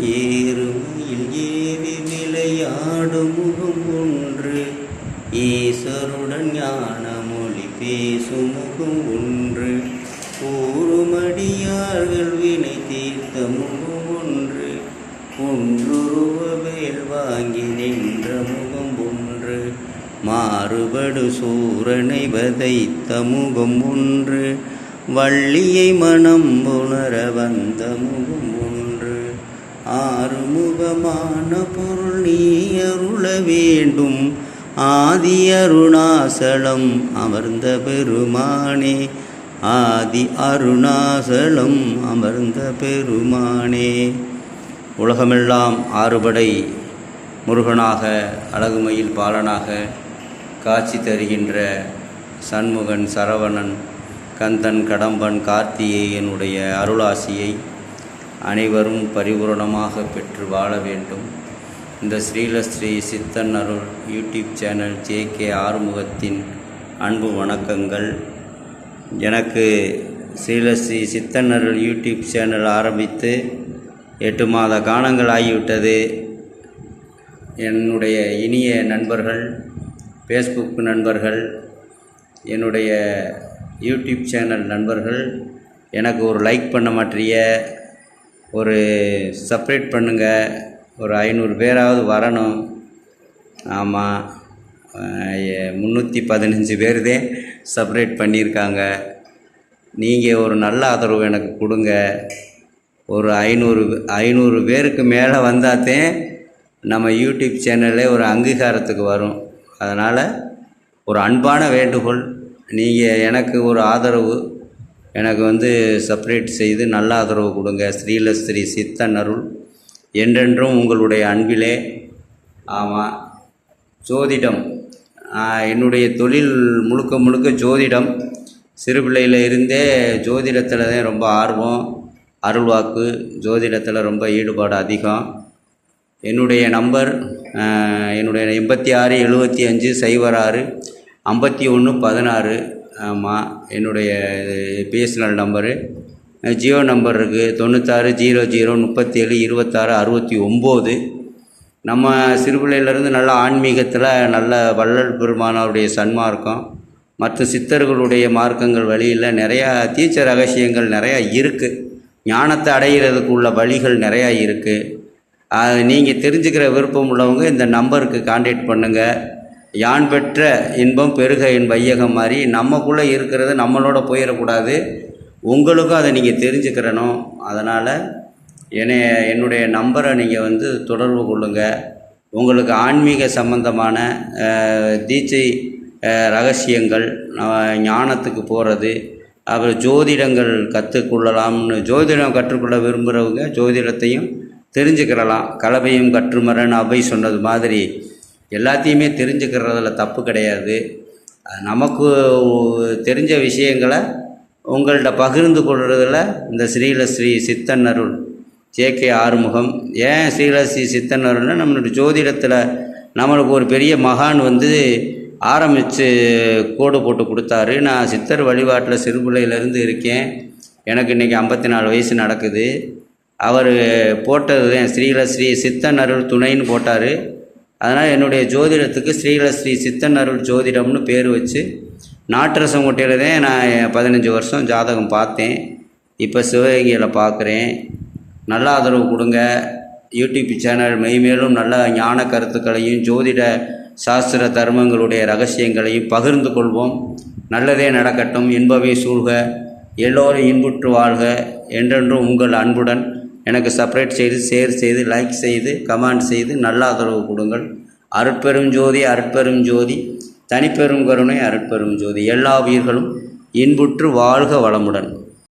ஏறுமையில் AV விளையாடும் முகம் ஒன்று. ஈசருடன் ஞான மொழி பேசும் முகம் ஒன்று. கூறுமடியார்கள் வினை தீர்த்த முகம் ஒன்று. ஒன்றுருவ வேல் வாங்கி நின்ற முகம் ஒன்று. மாறுபடு சூரனை வதைத்த முகம் ஒன்று. வள்ளியை மனம் உணர வந்த முகம் ஒன்று ஆறுமுகமான பொருள் நீ அருள வேண்டும். ஆதி அருணாசலம் அமர்ந்த பெருமானே. ஆதி அருணாசலம் அமர்ந்த பெருமானே. உலகமெல்லாம் ஆறுபடை முருகனாக அழகுமையில் பாலனாக காட்சி தருகின்ற சண்முகன் சரவணன் கந்தன் கடம்பன் கார்த்திகேயனுடைய அருளாசியை அனைவரும் பரிபூரணமாக பெற்று வாழ வேண்டும். இந்த Srilasri Siddhan Arul YouTube channel J K ஆறுமுகத்தின் அன்பு வணக்கங்கள். எனக்கு ஸ்ரீலஸ்ரீ சித்தன் அருள் யூடியூப் சேனல் ஆரம்பித்து எட்டு மாத காலங்கள் ஆகிவிட்டது. என்னுடைய இனிய நண்பர்கள் ஃபேஸ்புக் நண்பர்கள் என்னுடைய யூடியூப் சேனல் நண்பர்கள் எனக்கு ஒரு லைக் பண்ண மாற்றிய ஒரு சப்ரேட் பண்ணுங்கள் ஒரு ஐநூறு பேராவது வரணும். ஆமாம் முந்நூற்றி பதினஞ்சு பேர் தான் சப்ரேட் பண்ணியிருக்காங்க. நீங்கள் ஒரு நல்ல ஆதரவு எனக்கு கொடுங்க. ஒரு ஐநூறு ஐநூறு பேருக்கு மேலே வந்தாத்தேன் நம்ம யூடியூப் சேனல்லே ஒரு அங்கீகாரத்துக்கு வரும். அதனால் ஒரு அன்பான வேண்டுகோள். நீங்கள் எனக்கு ஒரு ஆதரவு எனக்கு வந்து செப்பரேட் செய்து நல்ல ஆதரவு கொடுங்க. ஸ்ரீலஸ்ரீ சித்தன் அருள். என்றென்றும் உங்களுடைய அன்பிலே. ஆமாம் ஜோதிடம். என்னுடைய தொழில் முழுக்க முழுக்க ஜோதிடம். சிறு பிள்ளையில் இருந்தே ஜோதிடத்தில் தான் ரொம்ப ஆர்வம் அருள்வாக்கு ஜோதிடத்தில் ரொம்ப ஈடுபாடு அதிகம். என்னுடைய நம்பர் என்னுடைய எண்பத்தி ஆறு எழுபத்தி அஞ்சு சைபர் ஆறு ஐம்பத்தி ஒன்று பதினாறு ஆமாம் என்னுடைய பிஎஸ்என்எல் நம்பரு. ஜியோ நம்பர் இருக்குது தொண்ணூத்தாறு ஜீரோ ஜீரோ முப்பத்தேழு இருபத்தாறு அறுபத்தி ஒம்பது. நம்ம சிறுபிள்ளையிலேருந்து நல்ல ஆன்மீகத்தில் நல்ல வள்ளல் பெருமானவருடைய சன்மார்க்கம். மற்ற சித்தர்களுடைய மார்க்கங்கள் வழியில் நிறையா தீச்ச ரகசியங்கள் நிறையா இருக்குது ஞானத்தை அடைகிறதுக்கு உள்ள வழிகள் நிறையா இருக்குது அது நீங்கள் தெரிஞ்சுக்கிற விருப்பம் உள்ளவங்க இந்த நம்பருக்கு காண்டாக்ட் பண்ணுங்கள் யான் பெற்ற இன்பம் பெருக என் வையகம் மாதிரி நம்மக்குள்ளே இருக்கிறது நம்மளோட போயிடக்கூடாது. உங்களுக்கும் அதை நீங்கள் தெரிஞ்சுக்கிறணும். அதனால் என்னை என்னுடைய நம்பரை நீங்கள் வந்து தொடர்பு கொள்ளுங்கள் உங்களுக்கு ஆன்மீக சம்பந்தமான தீட்சை ரகசியங்கள் ஞானத்துக்கு போகிறது அப்புறம் ஜோதிடங்கள் கற்றுக்கொள்ளலாம்னு ஜோதிடம் கற்றுக்கொள்ள விரும்புகிறவங்க ஜோதிடத்தையும் தெரிஞ்சுக்கிறலாம். கலவையும் கற்றுமரன் அவை சொன்னது மாதிரி. எல்லாத்தையுமே தெரிஞ்சுக்கிறதுல தப்பு கிடையாது. நமக்கு தெரிஞ்ச விஷயங்களை உங்கள்கிட்ட பகிர்ந்து கொள்வதில் இந்த ஸ்ரீலஸ்ரீ சித்தன் அருள் ஜே கே ஆறுமுகம். ஏன் ஸ்ரீலஸ்ரீ சித்தன் அருள்னா நம்மளுடைய ஜோதிடத்தில் நம்மளுக்கு ஒரு பெரிய மகான் வந்து ஆரம்பித்து கோடு போட்டு கொடுத்தாரு. நான் சித்தர் வழிபாட்டில் சிறுபிள்ளையிலேருந்து இருக்கேன். எனக்கு இன்றைக்கி ஐம்பத்தி நாலு வயசு நடக்குது. அவர் போட்டது தான் ஸ்ரீலஸ்ரீ சித்தன் அருள் துணைன்னு போட்டார். அதனால் என்னுடைய ஜோதிடத்துக்கு ஸ்ரீலஸ்ரீ சித்தன் அருள் ஜோதிடம்னு பேர் வச்சு நாட்டரசங்கோட்டையில் தான் நான் பதினஞ்சு வருஷம் ஜாதகம் பார்த்தேன். இப்போ சிவகங்கையில் பார்க்குறேன். நல்ல ஆதரவு கொடுங்க. யூடியூப் சேனல் மெய்மேலும் நல்ல ஞான கருத்துக்களையும் ஜோதிட சாஸ்திர தர்மங்களுடைய ரகசியங்களையும் பகிர்ந்து கொள்வோம். நல்லதே நடக்கட்டும். இன்பவே சூழ்க. எல்லோரும் இன்புற்று வாழ்க. என்றென்றும் உங்கள் அன்புடன் எனக்கு சப்ரேட் செய்து ஷேர் செய்து லைக் செய்து கமெண்ட் செய்து நல்ல ஆதரவு கொடுங்கள். அருட்பெரும் ஜோதி அருட்பெரும் ஜோதி தனிப்பெரும் கருணை அருட்பெரும் ஜோதி. எல்லா உயிர்களும் இன்புற்று வாழ்க வளமுடன்.